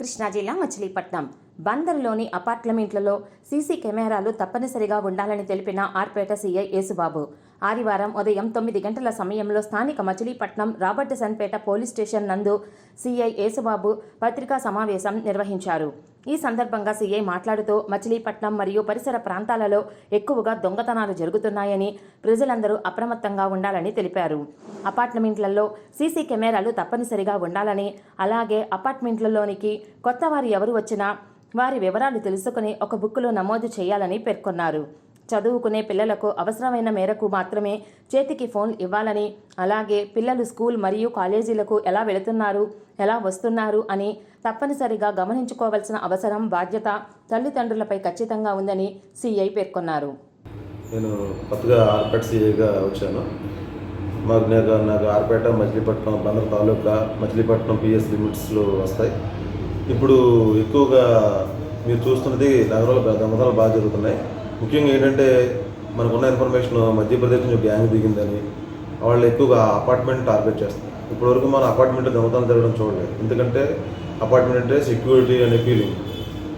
కృష్ణా జిల్లా మచిలీపట్నం. బందర్లోని అపార్ట్మెంట్లలో సీసీ కెమెరాలు తప్పనిసరిగా ఉండాలని తెలిపిన ఆర్పేట సీఐ యేసుబాబు. ఆదివారం ఉదయం తొమ్మిది గంటల సమయంలో స్థానిక మచిలీపట్నం రాబర్టసన్పేట పోలీస్ స్టేషన్ నందు సీఐ యేసుబాబు పత్రికా సమావేశం నిర్వహించారు. ఈ సందర్భంగా సీఐ మాట్లాడుతూ మచిలీపట్నం మరియు పరిసర ప్రాంతాలలో ఎక్కువగా దొంగతనాలు జరుగుతున్నాయని ప్రజలందరూ అప్రమత్తంగా ఉండాలని తెలిపారు. అపార్ట్మెంట్లలో సీసీ కెమెరాలు తప్పనిసరిగా ఉండాలని అలాగే అపార్ట్మెంట్లలోనికి కొత్త వారు ఎవరు వచ్చినా వారి వివరాలు తెలుసుకుని ఒక బుక్కులో నమోదు చేయాలని పేర్కొన్నారు. చదువుకునే పిల్లలకు అవసరమైన మేరకు మాత్రమే చేతికి ఫోన్ ఇవ్వాలని అలాగే పిల్లలు స్కూల్ మరియు కాలేజీలకు ఎలా వెళుతున్నారు ఎలా వస్తున్నారు అని తప్పనిసరిగా గమనించుకోవాల్సిన అవసరం బాధ్యత తల్లిదండ్రులపై ఖచ్చితంగా ఉందని సిఐ పేర్కొన్నారు. నేను కొత్తగా ఆర్పేట సిఐగా వచ్చాను. మాకు నాకు నాకు ఆర్పేట మచిలీపట్నం బందర్ తాలూకా మచిలీపట్నం పిఎస్ లిమిట్స్లో వస్తాయి. ఇప్పుడు ఎక్కువగా మీరు చూస్తున్నది నగరాల దొంగతనాలు బాగా జరుగుతున్నాయి. ముఖ్యంగా ఏంటంటే మనకున్న ఇన్ఫర్మేషన్ మధ్యప్రదేశ్ నుంచి గ్యాంగ్ దిగిందని వాళ్ళు ఎక్కువగా అపార్ట్మెంట్ టార్గెట్ చేస్తారు ఇప్పటివరకు మనం అపార్ట్మెంట్ దొంగతనం జరగడం చూడలేదు. ఎందుకంటే అపార్ట్మెంట్ అంటే సెక్యూరిటీ అనే ఫీలింగ్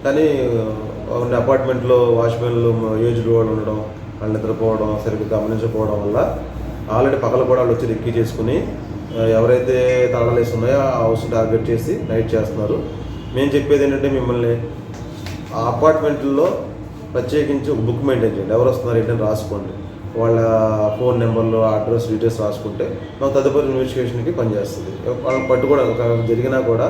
కానీ ఉన్న అపార్ట్మెంట్లో వాచ్మెన్లు ఏజ్డ్ వాళ్ళు ఉండడం వాళ్ళు నిద్రపోవడం సరిగ్గా గమనించకపోవడం వల్ల ఆల్రెడీ పగల కూడా వాళ్ళు వచ్చి రెక్కీ చేసుకుని ఎవరైతే తాళాలు వేసి ఉన్నాయో ఆ హౌస్ టార్గెట్ చేసి నైట్ చేస్తున్నారు. మేము చెప్పేది ఏంటంటే మిమ్మల్ని ఆ అపార్ట్మెంట్లో ప్రత్యేకించి ఒక బుక్ మెయింటైన్ చేయండి. ఎవరు వస్తున్నారు ఏంటని రాసుకోండి. వాళ్ళ ఫోన్ నెంబర్లు అడ్రస్ డీటెయిల్స్ రాసుకుంటే మాకు తదుపరి ఇన్వెస్టిగేషన్కి పనిచేస్తుంది. వాళ్ళని పట్టుకోవడం ఒక జరిగినా కూడా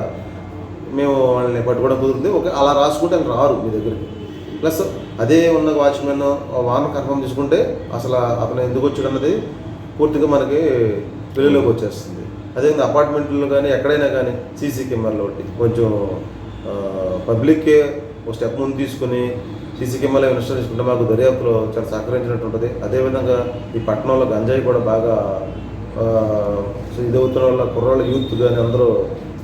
మేము వాళ్ళని పట్టుకోవడం కుదురుతుంది. ఒక అలా రాసుకుంటే వాళ్ళు రారు మీ దగ్గరికి. ప్లస్ అదే ఉన్న వాచ్మెన్ వాన్ కన్ఫర్మ్ చేసుకుంటే అసలు అతను ఎందుకు వచ్చాడు అన్నది పూర్తిగా మనకి వెలుగులోకి వచ్చేస్తుంది. అదే అపార్ట్మెంట్లో కానీ ఎక్కడైనా కానీ సీసీ కెమెరాలు ఒకటి. కొంచెం పబ్లిక్కే ఒక స్టెప్ ముందు తీసుకుని సీసీ కెమెరా ఇన్స్టాల్ చేసుకుంటే మాకు దర్యాప్తులో చాలా సహకరించినట్టు ఉంటుంది. అదేవిధంగా ఈ పట్టణంలో గంజాయి కూడా బాగా ఇదవుతున్న వాళ్ళ కుర్రాళ్ళ యూత్ కానీ అందరూ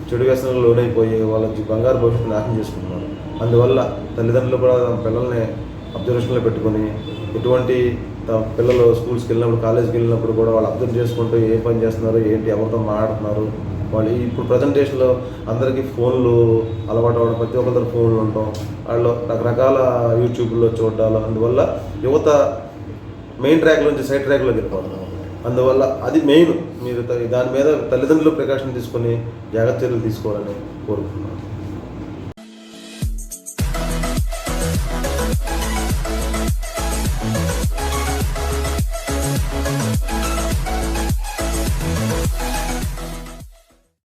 చెడు వ్యసనాలు లోనైపోయి వాళ్ళ బంగారు భవిష్యత్తు నాశనం చేసుకుంటున్నారు. అందువల్ల తల్లిదండ్రులు కూడా తమ పిల్లల్ని అబ్జర్వేషన్లో పెట్టుకొని ఎటువంటి తమ పిల్లలు స్కూల్స్కి వెళ్ళినప్పుడు కాలేజ్కి వెళ్ళినప్పుడు కూడా వాళ్ళు అబ్జర్వ్ చేసుకుంటూ ఏ పని చేస్తున్నారు ఏంటి ఎవరితో మాట్లాడుతున్నారు వాళ్ళు ఇప్పుడు ప్రజెంటేషన్లో అందరికీ ఫోన్లు అలవాటు అవ్వడం ప్రతి ఒక్కరి ఫోన్లు ఉండటం వాళ్ళు రకరకాల యూట్యూబ్లో చూడాలి అందువల్ల యువత మెయిన్ ట్రాక్ నుంచి సైడ్ ట్రాక్లోకి వెళ్ళిపోతున్నాం అందువల్ల అది మెయిన్ మీరు దాని మీద తల్లిదండ్రులు ప్రికాషన్ తీసుకొని జాగ్రత్త చర్యలు తీసుకోవాలని కోరుకుంటున్నాను.